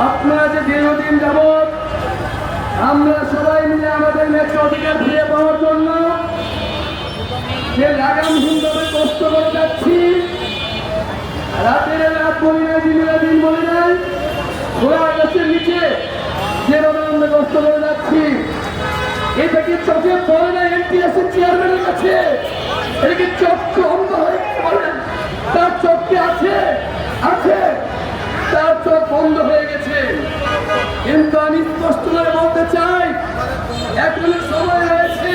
আপনারা যে দীর্ঘদিন যাবৎ আমরা সবাই মিলে আমাদের ন্যায্য অধিকার ফিরে পাওয়ার জন্য কষ্ট যাচ্ছি, রাতের দিনের দিন নিচে যেভাবে আমরা কষ্ট যাচ্ছি চোখে পড়ে না এর চেয়ারম্যানের কাছে চোখ অন্ধ হয়ে গেছে বলেন তার চোখকে আছে আছে তার চোখ বন্ধ হয়ে গেছে কিন্তু আমি স্পষ্ট করে বলতে চাই এখনও সময় হয়েছে।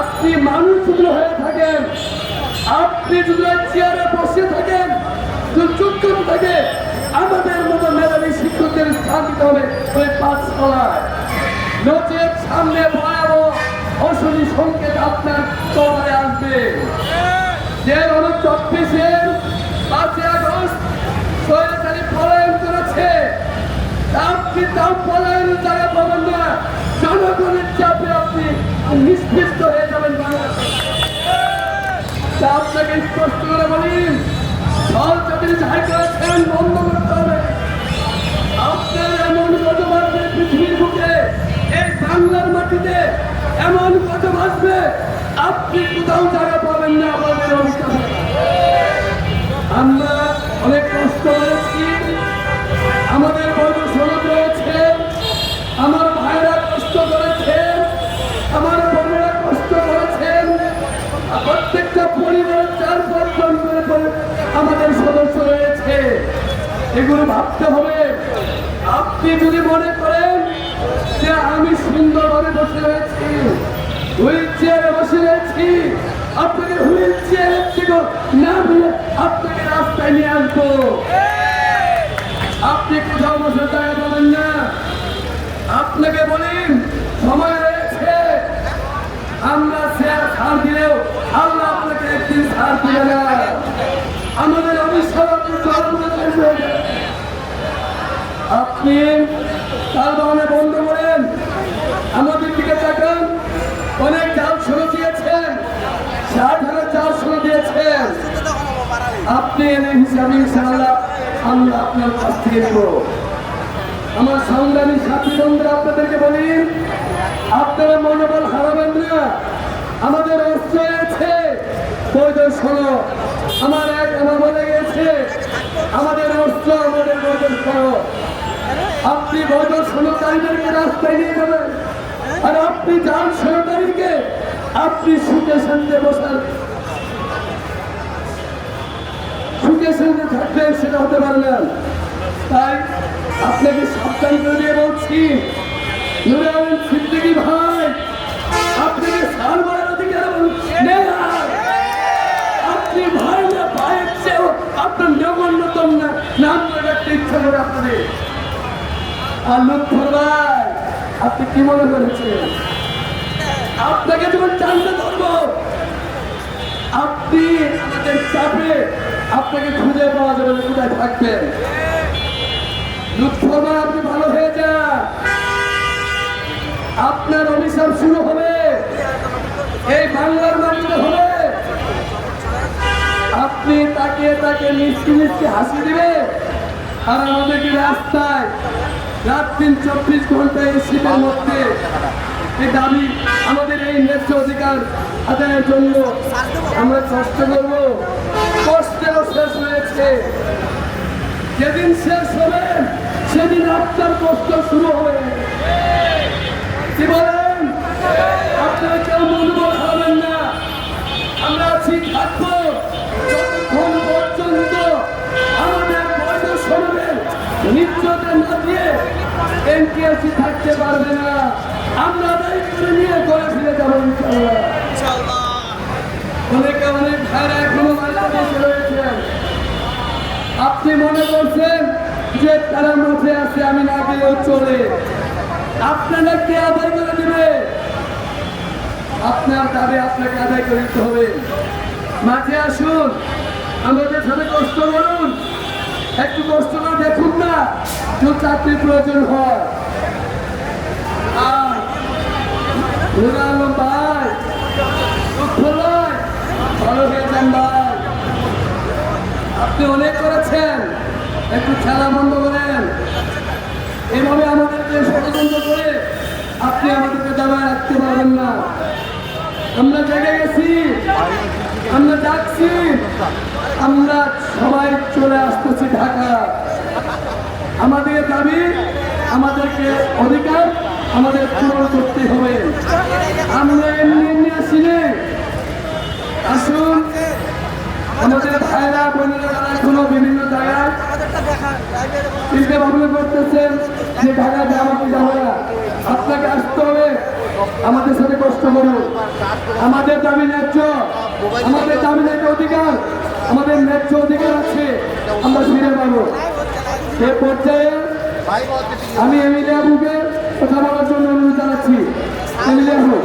আপনি মানুষ যদি হয়ে থাকেন, আপনি যদি চেয়ারে বসে থাকেন চুপ করে থাকে, আমাদের মতো মেধাবী শিক্ষকদের স্থান দিতে হবে ওই পাঁচতলায়। নচেত সামনে ভয়াবহ অশনি সংকেত আপনার চলে আসবে। যে অনেক চব্বিশের পাঁচই আগস্ট স্বৈরাচারী পলায়ন করেছে। আপনি তাও পলায়নের জায়গা পাবেন না জনগণের চাপে আপনি নিষ্পৃষ্ট হয়ে যাবেন তা আপনাকে স্পষ্ট করে বলি ফল চাকরি যাই বন্ধ করতে হবে। আপনার এমন কত বাঁচবে পৃথিবীর বুকে, এই বাংলার মাটিতে এমন কত বাঁচবে আপনি কোথাও জায়গা পাবেন না আমাদের অনুষ্ঠানে আমরা অনেক কষ্ট করেছি, আমাদের এগুলো ভাবতে হবে। আপনি যদি মনে করেন যে আমি সুন্দরভাবে বসে রয়েছি, হুইল চেয়ারে বসে রয়েছি, আপনাকে হুইল চেয়ারের না দিয়ে আপনাকে রাস্তায় নিয়ে আসব আপনি কোথাও বসে জায়গা পাবেন না। আপনাকে বলি, সময় রয়েছে। আমরা শেয়ার ছাড় দিলেও আল্লাহ আপনাকে একদিন ছাড় দিবে না। আমাদের আপনি তার বাহনে বন্ধ করেন। আমাদের দিকে তাকান। অনেক চাল শুরু দিয়েছেন। ষাট হাজার চাল শুরু দিয়েছেন। আপনি এনে হিসাবে আমরা আপনার কাছ থেকে নেব। আমার সংগ্রামী সাথী বন্ধুরা, আপনাদেরকে বলি, আপনারা মনোবল হারাবেন না। আমাদের অস্ত্র আছে আমার এক আমার বলে গেছে আমাদের অস্ত্র, আমাদের শোনো আপনি বৈধ শোনকারীদেরকে রাস্তায় নিয়ে যাবেন। আর আপনি যান শোনকারীকে আপনি সুখে শান্তি বসার। সুখে শান্তি থাকলে সেটা হতে পারলেন তাই আপনাকে সাবধান করে বলছি, নুরে আর ভাই আপনি কি মনে করেছেন? আপনাকে যখন জানতে ধরবো, আপনি আমাদের চাপে আপনাকে খুঁজে পাওয়া যাবে কোথায় থাকবেন? লুৎফরমা আপনি ভালো হয়ে যান। আপনার অভিশাপ শুরু হবে। এই বাংলার মাটিতে আপনি তাকে মিষ্টি মিষ্টি হাসি দিবে। আর আমাদেরকে রাস্তায় রাত দিন চব্বিশ ঘণ্টা এই শীতের মধ্যে এই দাবি আমাদের এই ন্যায্য অধিকার আদায়ের জন্য আমরা কষ্ট করব। কষ্টেও শেষ হয়েছে। যেদিন শেষ হবে, সেদিন আপনার কষ্ট শুরু হবে। কি বলেন? আপনারা কেউ মনোবল হবেন না। আমরা আছি থাকব। যতক্ষণ পর্যন্ত আমাদের বৈধ সমাবেশ নিশ্চয়তা থাকতে পারবে না। আমরা আপনি মনে করছেন যে তারা মাঠে আছে, আমি না গেলেও চলে। আপনারা কে আদায় করে দিবে? আপনার দাবি আপনাকে আদায় করে দিতে হবে। মাঠে আসুন, আমাদের সাথে কষ্ট করুন। একটু কষ্ট করে দেখুন না যদি চাকরির প্রয়োজন হয়। আর ভাই দুঃখ নয়, ভাই। আপনি অনেক করেছেন। একটু খেলা বন্ধ করেন। এভাবে আমাদেরকে ষড়যন্ত্র করে আপনি আমাদেরকে দাবায় রাখতে পারবেন না। আমরা জেগে গেছি। আমরা ডাকছি আমরা সবাই চলে আসতেছি ঢাকা আমাদের দাবি আমাদেরকে অধিকার আমাদের পূরণ করতে হবে। আমরা এমনি এমনি আসি আসুন। আমাদের ভাইরা, বোনেরা এখনও বিভিন্ন জায়গায় করতেছেন যে ঢাকা যাব কি যাব আপনাকে আসতে হবে। আমাদের সাথে কষ্ট করুন। আমাদের দাবি ন্যায্য। আমাদের দাবি ন্যায্য অধিকার। আমাদের ন্যায্য অধিকার আছে। আমরা ফিরে পাবো। সে পর্যায়ে আমি এমএলএ আবুকে কথা বলার জন্য অনুরোধ জানাচ্ছি। এমএলএ আবু।